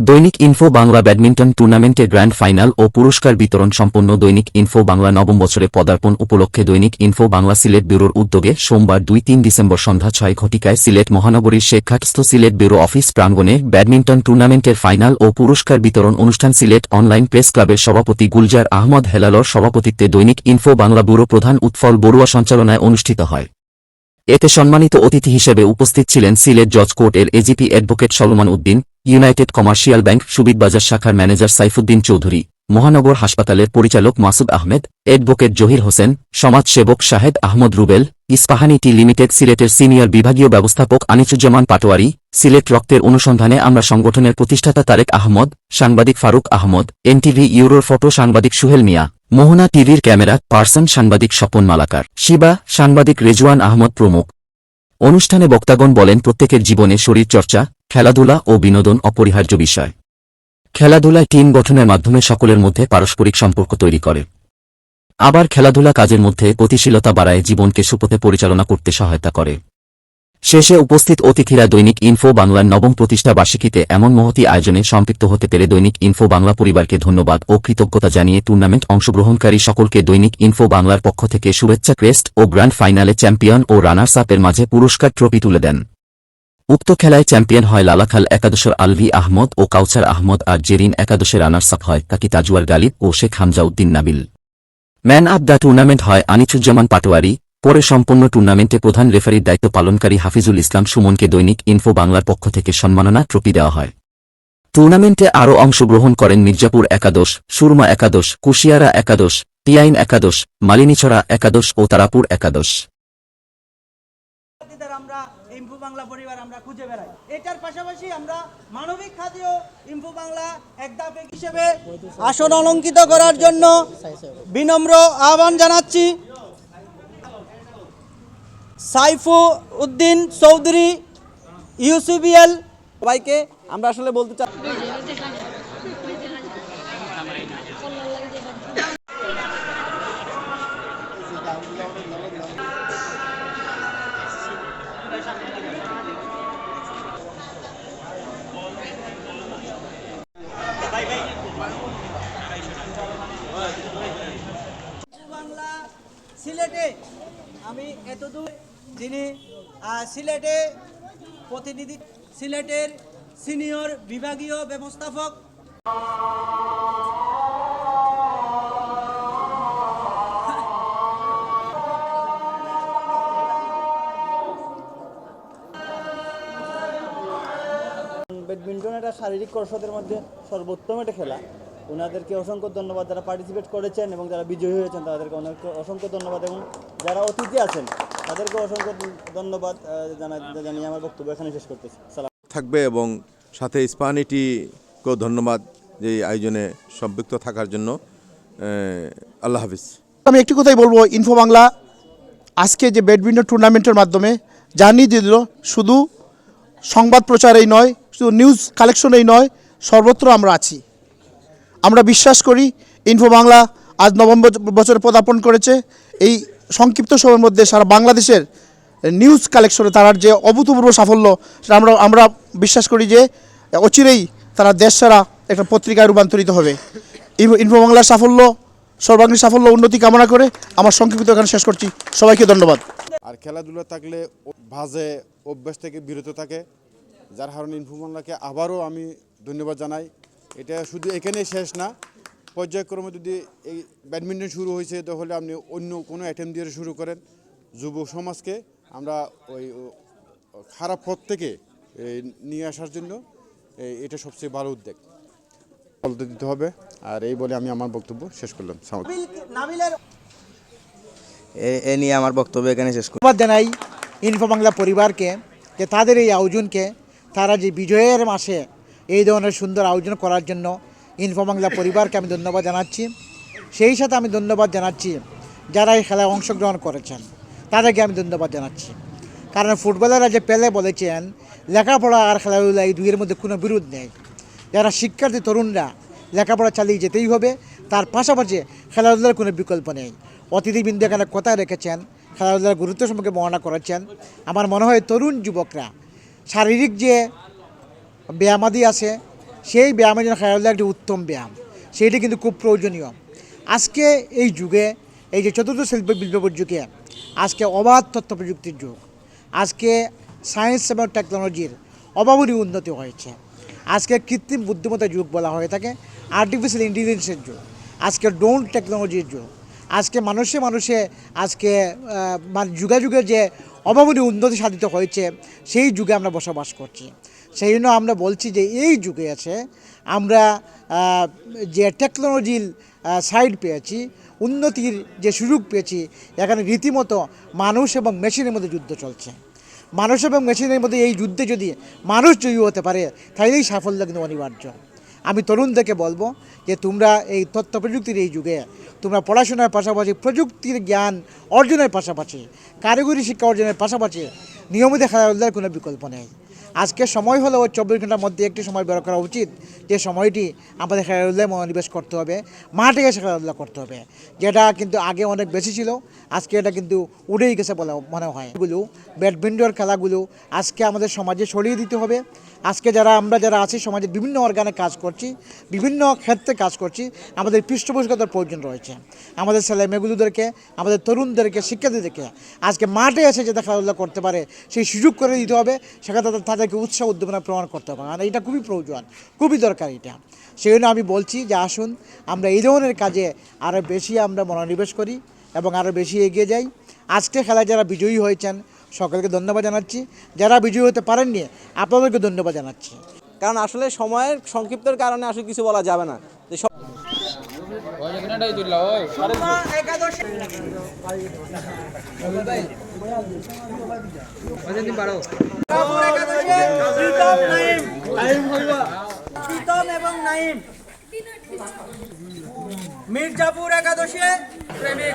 দৈনিক info Bangla badminton টুর্নামেন্টের grand final ও পুরস্কার বিতরণ সম্পন্ন দৈনিক ইনফো বাংলা নবম বছরে পদার্পণ উপলক্ষে দৈনিক ইনফো বাংলা সিলেট ব্যুরোর উদ্যোগে সোমবার দুই তিন ডিসেম্বর সন্ধ্যা ছয় ঘটিকায় সিলেট মহানগরীর শেখাটস্থ সিলেট ব্যুরো অফিস প্রাঙ্গণে ব্যাডমিন্টন টুর্নামেন্টের ফাইনাল ও পুরস্কার বিতরণ অনুষ্ঠান সিলেট অনলাইন প্রেস ক্লাবের সভাপতি গুলজার আহমদ হেলালর সভাপতিত্বে দৈনিক ইনফো বাংলা ব্যুরো প্রধান উৎফল বড়ুয়া সঞ্চালনায় অনুষ্ঠিত হয়। এতে সম্মানিত অতিথি হিসেবে উপস্থিত ছিলেন সিলেট জজ কোর্টের AGP advocate Salman Uddin United Commercial bank Subidbazar শাখার ম্যানেজার সাইফুদ্দিন চৌধুরী, মহানগর হাসপাতালের পরিচালক মাসুদ আহমেদ, অ্যাডভোকেট জহির হোসেন, সমাজসেবক শাহেদ আহমদ রুবেল, ইস্পাহানি টি লিমিটেড সিলেটের সিনিয়র বিভাগীয় ব্যবস্থাপক আনিসুজ্জামান পাটোয়ারি, সিলেট রক্তের অনুসন্ধানে আমরা সংগঠনের প্রতিষ্ঠাতা তারেক আহমদ, সাংবাদিক ফারুক আহমদ, এনটিভি ইউরোর ফটো সাংবাদিক সুহেল মিয়া, মোহনা টিভির ক্যামেরা, পার্সন সাংবাদিক স্বপন মালাকার, শিবা সাংবাদিক রেজওয়ান আহমদ প্রমুখ। অনুষ্ঠানে বক্তাগণ বলেন, প্রত্যেকের জীবনে শরীরচর্চা খেলাধুলা ও বিনোদন অপরিহার্য বিষয়। খেলাধুলায় টিম গঠনের মাধ্যমে সকলের মধ্যে পারস্পরিক সম্পর্ক তৈরি করে। আবার খেলাধুলা কাজের মধ্যে গতিশীলতা বাড়ায় জীবনকে সুপথে পরিচালনা করতে সহায়তা করে। শেষে উপস্থিত অতিথিরা দৈনিক ইনফো বাংলার নবম প্রতিষ্ঠা বার্ষিকীতে এমন মহতি আয়োজনে সম্পৃক্ত হতে পেরে দৈনিক ইনফো বাংলা পরিবারকে ধন্যবাদ ও কৃতজ্ঞতা জানিয়ে টুর্নামেন্ট অংশগ্রহণকারী সকলকে দৈনিক ইনফো বাংলার পক্ষ থেকে শুভেচ্ছা, ক্রেস্ট ও গ্র্যান্ড ফাইনালে চ্যাম্পিয়ন ও রানার্স আপের মাঝে পুরস্কার, ট্রফি তুলে দেন। উক্ত খেলায় চ্যাম্পিয়ন হয় লালাখাল একাদশের আলভি আহমদ ও কাউসার আহমদ আর জেরিন একাদশে রানার্স আপ হয় কাকি তাজুয়ার গালিব ও Sheikh Hamzauddin Nabil. Man of the tournament হয় আনিচুজ্জামান পাটোয়ারি। পরে সম্পন্ন টুর্নামেন্টে প্রধান রেফারির দায়িত্ব পালনকারী হাফিজুল ইসলাম সুমনকে দৈনিক ইনফো বাংলার পক্ষ থেকে সম্মাননা ট্রফি দেওয়া হয়। টুর্নামেন্টে আরও অংশগ্রহণ করেন মির্জাপুর একাদশ, সুরমা একাদশ, কুশিয়ারা একাদশ টিআইন একাদশ, মালিনীছড়া একাদশ ও তারাপুর একাদশ শিক্ষার্থীদের আমরা ইম্পু বাংলা পরিবার আমরা খুঁজে বেড়াই এটার পাশাপাশি আমরা ইনফো বাংলা হিসেবে আসন অলঙ্কিত করার জন্য বিনম্র আহ্বান জানাচ্ছি। Saifuddin Chowdhury, UCBL. সবাইকে আমরা আসলে বলতে চাই এতদূর যিনি সিলেটে প্রতিনিধি, সিলেটের সিনিয়র বিভাগীয় ব্যবস্থাপক। ব্যাডমিন্টন একটা শারীরিক কসরতের মধ্যে সর্বোত্তম একটা খেলা। ওনাদেরকে অসংখ্য ধন্যবাদ যারা পার্টিসিপেট করেছেন এবং যারা বিজয়ী হয়েছেন, তাদেরকে অনেক অসংখ্য ধন্যবাদ। এবং যারা অতিথি আছেন তাদেরকে অসংখ্য ধন্যবাদ জানিয়ে আমার বক্তব্য এখানে শেষ করতেছি। সালাম। থাকবে এবং সাথে ইস্পানিটিকেও ধন্যবাদ যে এই আয়োজনে সম্পৃক্ত থাকার জন্য। আল্লাহ হাফিজ। আমি একটি কথাই বলব ইনফো বাংলা আজকে যে ব্যাডমিন্টন টুর্নামেন্টের মাধ্যমে জানিয়ে দিল শুধু সংবাদ প্রচারেই নয় শুধু নিউজ কালেকশনেই নয় সর্বত্র আমরা আছি। আমরা বিশ্বাস করি ইনফো বাংলা আজ নবম বছরে পদার্পণ করেছে। এই সংক্ষিপ্ত সময়ের মধ্যে সারা বাংলাদেশের নিউজ কালেকশনে তার যে অভূতপূর্ব সাফল্য, সেটা আমরা আমরা বিশ্বাস করি যে অচিরেই তারা দেশ সারা একটা পত্রিকায় রূপান্তরিত হবে। ইনফো ইনফো বাংলার সাফল্য সর্বাঙ্গীন সাফল্য, উন্নতি কামনা করে আমার সংক্ষিপ্ত এখানে শেষ করছি। সবাইকে ধন্যবাদ। আর খেলাধুলা থাকলে বাজে অভ্যাস থেকে বিরত থাকে, যার কারণে ইনফুমাল্লাকে আবারও আমি ধন্যবাদ জানাই। এটা শুধু এখানেই শেষ না পর্যায়ক্রমে যদি এই ব্যাডমিন্টন শুরু হয়েছে তাহলে আপনি অন্য কোনো অ্যাটেম দিয়ে শুরু করেন। যুব সমাজকে আমরা ওই খারাপ পথ থেকে নিয়ে আসার জন্য এটা সবচেয়ে ভালো উদ্যোগ। বলতে দিতে হবে। আর এই বলে আমি আমার বক্তব্য শেষ করলাম। এ- নিয়ে আমার বক্তব্য এখানে শেষ করি ধন্যবাদ জানাই ইনফো বাংলা পরিবারকে যে তাদের এই আয়োজনকে তারা যে বিজয়ের মাসে এই ধরনের সুন্দর আয়োজন করার জন্য ইনফো বাংলা পরিবারকে আমি ধন্যবাদ জানাচ্ছি। সেই সাথে আমি ধন্যবাদ জানাচ্ছি যারা এই খেলায় অংশগ্রহণ করেছেন, তাদেরকে আমি ধন্যবাদ জানাচ্ছি। কারণ ফুটবলাররা যে পেলে বলেছেন, লেখাপড়া আর খেলাধুলা এই দুইয়ের মধ্যে কোনো বিরোধ নেই। যারা শিক্ষার্থী, তরুণরা লেখাপড়া চালিয়ে যেতেই হবে, তার পাশাপাশি খেলাধুলার কোনো বিকল্প নেই। অতিথিবৃন্দ এখানে কথা রেখেছেন? খেলাধুলার গুরুত্ব সম্পর্কে বর্ণনা করেছেন। আমার মনে হয় তরুণ যুবকরা শারীরিক যে ব্যায়ামাদি আছে সেই ব্যায়ামের জন্য খেলাধুলা একটি উত্তম ব্যায়াম। সেইটি কিন্তু খুব প্রয়োজনীয়। আজকে এই যুগে, এই যে চতুর্থ শিল্প বিপ্লবের যুগে, আজকে অবাধ তথ্য প্রযুক্তির যুগ। আজকে সায়েন্স এবং টেকনোলজির অভাবনীয় উন্নতি হয়েছে। আজকে কৃত্রিম বুদ্ধিমত্তার যুগ বলা হয়ে থাকে আর্টিফিশিয়াল ইন্টেলিজেন্সের যুগ। আজকে ড্রোন টেকনোলজির যুগ। আজকে মানুষে মানুষে আজকে মানে যুগে যুগে যে অভাবনীয় উন্নতি সাধিত হয়েছে, সেই যুগে আমরা বসবাস করছি। সেই জন্য আমরা বলছি যে এই যুগে আছে আমরা যে টেকনোলজির সাইড পেয়েছি, উন্নতির যে সুযোগ পেয়েছি, এখানে রীতিমতো মানুষ এবং মেশিনের মধ্যে যুদ্ধ চলছে। মানুষ এবং মেশিনের মধ্যে এই যুদ্ধে যদি মানুষ জয়ী হতে পারে, তাইলেই সাফল্য কিন্তু অনিবার্য। আমি তরুণদেরকে বলব যে তোমরা এই তথ্য প্রযুক্তির এই যুগে, তোমরা পড়াশোনার পাশাপাশি প্রযুক্তির জ্ঞান অর্জনের পাশাপাশি, কারিগরি শিক্ষা অর্জনের পাশাপাশি নিয়মিত খেলাধুলার কোনো বিকল্প নেই। আজকে সময় হলেও চব্বিশ ঘণ্টার মধ্যে একটি সময় বের করা উচিত। যে সময়টি আমাদের খেলাধুলায় মনোনিবেশ করতে হবে, মাঠে এসে খেলাধুলা করতে হবে, যেটা কিন্তু আগে অনেক বেশি ছিল, আজকে এটা কিন্তু উড়েই গেছে বলে মনে হয়। এগুলো ব্যাডমিন্টন খেলাগুলো আজকে আমাদের সমাজে ছড়িয়ে দিতে হবে। আজকে যারা আমরা যারা আছি সমাজের বিভিন্ন অর্গানে কাজ করছি, বিভিন্ন ক্ষেত্রে কাজ করছি, আমাদের পৃষ্ঠপোষকতার প্রয়োজন রয়েছে। আমাদের ছেলে মেয়েগুলোদেরকে, আমাদের তরুণদেরকে, শিক্ষার্থীদেরকে আজকে মাঠে এসে যাতে খেলাধুলা করতে পারে, সেই সুযোগ করে দিতে হবে, সেখানে তাদের, তাদেরকে উৎসাহ উদ্দীপনা প্রমাণ করতে হবে। আর এটা খুবই প্রয়োজন, খুবই দরকার এটা। সেই জন্য আমি বলছি যে আসুন, আমরা এই ধরনের কাজে আরও বেশি আমরা মনোনিবেশ করি এবং আরও বেশি এগিয়ে যাই। আজকে খেলায় যারা বিজয়ী হয়েছেন সকলকে ধন্যবাদ জানাচ্ছি। যারা বিজয়ী হতে পারেননি আপনাদেরকে ধন্যবাদ জানাচ্ছি। কারণ আসলে সময়ের সংক্ষিপ্তের কারণে আসলে কিছু বলা যাবে না। যে এবং নাইম মির্জাপুর একাদশে প্রেমিক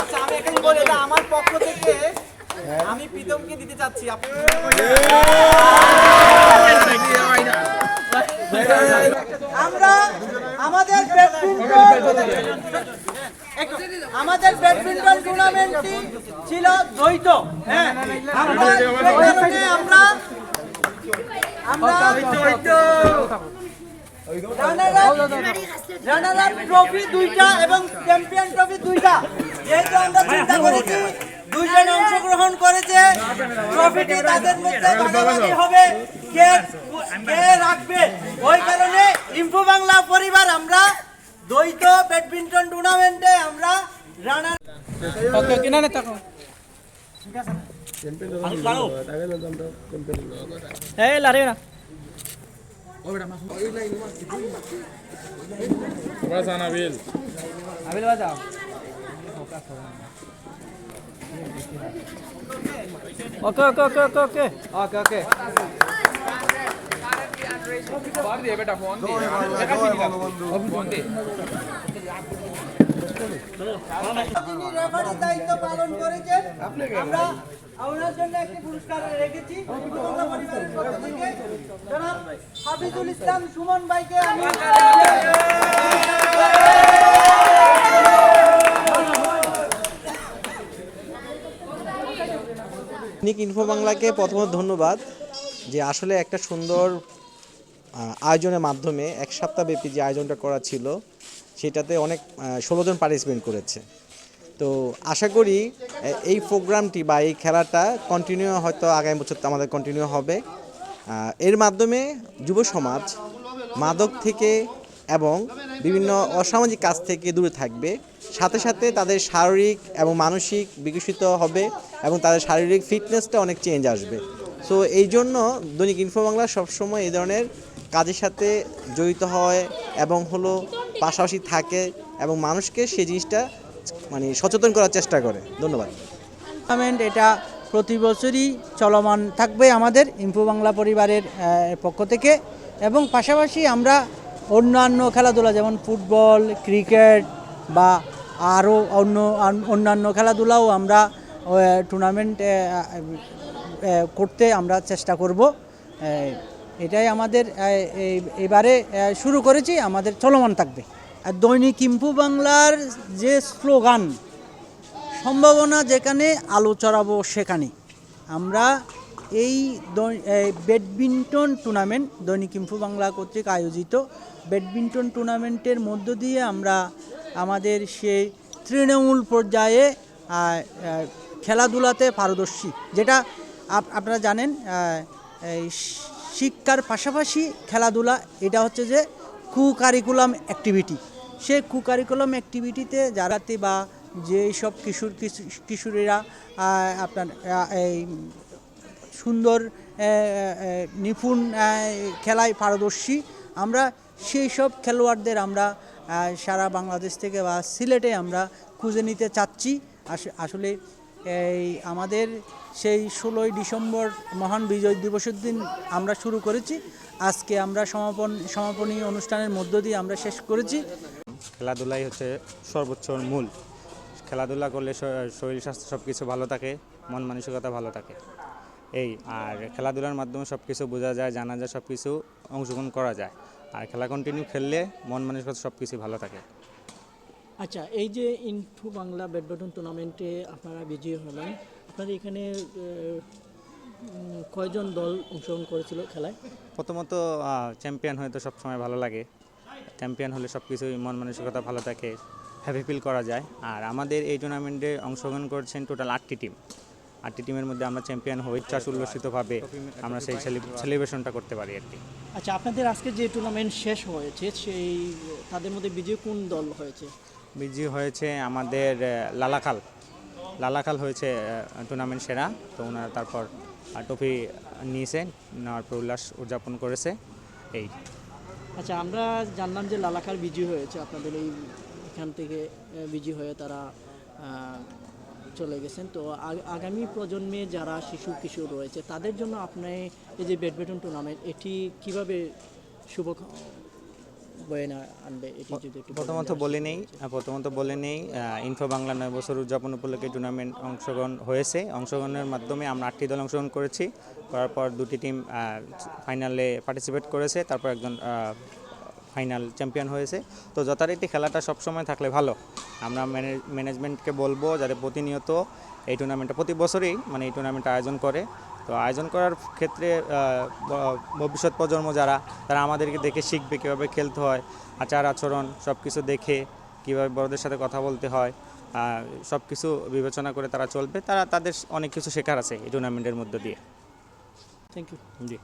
আচ্ছা আমি এখানে বলি এটা আমার পক্ষ থেকে আমি প্রীতমকে দিতে চাচ্ছি। আপনি আমরা আমাদের ব্যাডমিন্টন আমাদের ব্যাডমিন্টন টুর্নামেন্টটি ছিল দ্বৈত। হ্যাঁ আমরা আমরা রানার আপ ট্রফি দুইটা এবং চ্যাম্পিয়ন ট্রফি দুইটা। যেহেতু আমরা চিন্তা করেছি দুইজন অংশগ্রহণ করেছে ট্রফিটি তাদের মধ্যে ভাগাভাগি হবে। কে কে রাখবে? ওই কারণে ইনফো বাংলা পরিবার আমরা দ্বৈত ব্যাডমিন্টন টুর্নামেন্টে আমরা রানার ওকে ওকে ওকে ওকে ওকে ওকে ওকে তিনি রেফারির দায়িত্ব পালন করেছেন। আমরা জন্য একটি পুরস্কার রেখেছি। হাফিজুল ইসলাম সুমন ভাইকে আমি ইনফো বাংলাকে প্রথমত ধন্যবাদ যে আসলে একটা সুন্দর আয়োজনের মাধ্যমে এক সপ্তাহব্যাপী যে আয়োজনটা করা ছিল সেটাতে অনেক ষোলো জন পার্টিসিপেন্ট করেছে। তো আশা করি এই প্রোগ্রামটি বা এই খেলাটা কন্টিনিউ হয়তো আগামী বছর আমাদের কন্টিনিউ হবে। এর মাধ্যমে যুব সমাজ, মাদক থেকে এবং বিভিন্ন অসামাজিক কাজ থেকে দূরে থাকবে। সাথে সাথে তাদের শারীরিক এবং মানসিক বিকশিত হবে এবং তাদের শারীরিক ফিটনেসটা অনেক চেঞ্জ আসবে। সো এই জন্য দৈনিক ইনফো বাংলা সবসময় এই ধরনের কাজের সাথে জড়িত হয় এবং হলো পাশাপাশি থাকে এবং মানুষকে সেই জিনিসটা মানে সচেতন করার চেষ্টা করে। ধন্যবাদ। টুর্নামেন্ট এটা প্রতি বছরই চলমান থাকবে আমাদের ইনফো বাংলা পরিবারের পক্ষ থেকে। এবং পাশাপাশি আমরা অন্যান্য খেলাধুলা, যেমন ফুটবল, ক্রিকেট বা আরও অন্য, অন্যান্য খেলাধুলাও আমরা টুর্নামেন্ট করতে আমরা চেষ্টা করব। এটাই আমাদের এবারে শুরু করেছি, আমাদের চলমান থাকবে। আর দৈনিক ইনফো বাংলার যে স্লোগান, সম্ভাবনা যেখানে, আলো চড়াবো সেখানে। আমরা এই ব্যাডমিন্টন টুর্নামেন্ট, দৈনিক ইনফো বাংলা কর্তৃক আয়োজিত ব্যাডমিন্টন টুর্নামেন্টের মধ্য দিয়ে আমরা আমাদের সেই তৃণমূল পর্যায়ে খেলাধুলাতে পারদর্শী। যেটা আপনারা জানেন এই শিক্ষার পাশাপাশি খেলাধুলা, এটা হচ্ছে যে কু কারিকুলাম অ্যাক্টিভিটি সে কু কারিকুলাম অ্যাক্টিভিটিতে যারাতে বা যেই সব কিশোর কিশো- কিশোরীরা আপনার এই সুন্দর নিপুণ খেলায় পারদর্শী, আমরা সেই সব খেলোয়াড়দের আমরা সারা বাংলাদেশ থেকে বা সিলেটে আমরা খুঁজে নিতে চাচ্ছি। আস- আসলে এই আমাদের সেই ষোলোই ডিসেম্বর মহান বিজয় দিবসের দিন আমরা শুরু করেছি। আজকে আমরা সমাপন, সমাপনী অনুষ্ঠানের মধ্য দিয়ে আমরা শেষ করেছি। খেলাধুলাই হচ্ছে সর্বোচ্চ মূল। খেলাধুলা করলে শরীর স্বাস্থ্য সব কিছু ভালো থাকে, মন মানসিকতা ভালো থাকে। এই, আর খেলাধুলার মাধ্যমে সব কিছু বোঝা যায়, জানা যায় সব কিছু অংশগ্রহণ করা যায়। আর খেলা কন্টিনিউ খেললে মন মানসিকতা সব কিছু ভালো থাকে। আচ্ছা এই যে ইনফু বাংলা ব্যাডমিন্টন টুর্নামেন্টে আপনারা বিজয়ী হলেন আপনাদের এখানে কয়জন দল অংশগ্রহণ করেছিল খেলায়? প্রথমত চ্যাম্পিয়ন হয়ে তো সবসময় ভালো লাগে। চ্যাম্পিয়ন হলে সব কিছুই মন মানসিকতা ভালো থাকে হ্যাপি ফিল করা যায়। আর আমাদের এই টুর্নামেন্টে অংশগ্রহণ করেছেন টোটাল আটটি টিম আটটি টিমের মধ্যে আমরা চ্যাম্পিয়ন হই চাষ উল্লসিতভাবে আমরা সেই সেলিব্রেশনটা করতে পারি আর কি। আচ্ছা আপনাদের আজকে যে টুর্নামেন্ট শেষ হয়েছে সেই তাদের মধ্যে বিজয়ী কোন দল হয়েছে? বিজয়ী হয়েছে আমাদের লালাখাল। লালাখাল হয়েছে টুর্নামেন্ট সেরা। তো ওনারা তারপর ট্রফি নিয়েছেন নেওয়ার পর উল্লাস উদযাপন করেছে। এই। আচ্ছা আমরা জানলাম যে লালাকার বিজয়ী হয়েছে। আপনাদের এই এখান থেকে বিজয়ী হয়ে তারা চলে গেছেন। তো আগামী প্রজন্মে যারা শিশু, কিশোর রয়েছে, তাদের জন্য আপনি এই যে ব্যাডমিন্টন টুর্নামেন্ট এটি কীভাবে শুভ বয়ে আনবে এটি যদি একটু প্রথমত বলে নেই প্রথমত বলে নেই ইনফো বাংলা নয় বছর উদযাপন উপলক্ষে টুর্নামেন্ট অংশগ্রহণ হয়েছে। অংশগ্রহণের মাধ্যমে আমরা আটটি দল অংশগ্রহণ করেছি। করার পর দুটি টিম ফাইনালে পার্টিসিপেট করেছে তারপর একজন ফাইনাল চ্যাম্পিয়ন হয়েছে। তো যথারীতি খেলাটা সবসময় থাকলে ভালো। আমরা ম্যানেজমেন্টকে বলব যাতে প্রতিনিয়ত এই টুর্নামেন্টটা প্রতি বছরই মানে এই টুর্নামেন্টটা আয়োজন করে। তো আয়োজন করার ক্ষেত্রে ভবিষ্যৎ প্রজন্ম যারা তারা আমাদেরকে দেখে শিখবে কীভাবে খেলতে হয় আচার আচরণ সব কিছু দেখে কীভাবে বড়দের সাথে কথা বলতে হয় সব কিছু বিবেচনা করে তারা চলবে। তারা তাদের অনেক কিছু শেখার আছে এই টুর্নামেন্টের মধ্য দিয়ে। Thank you G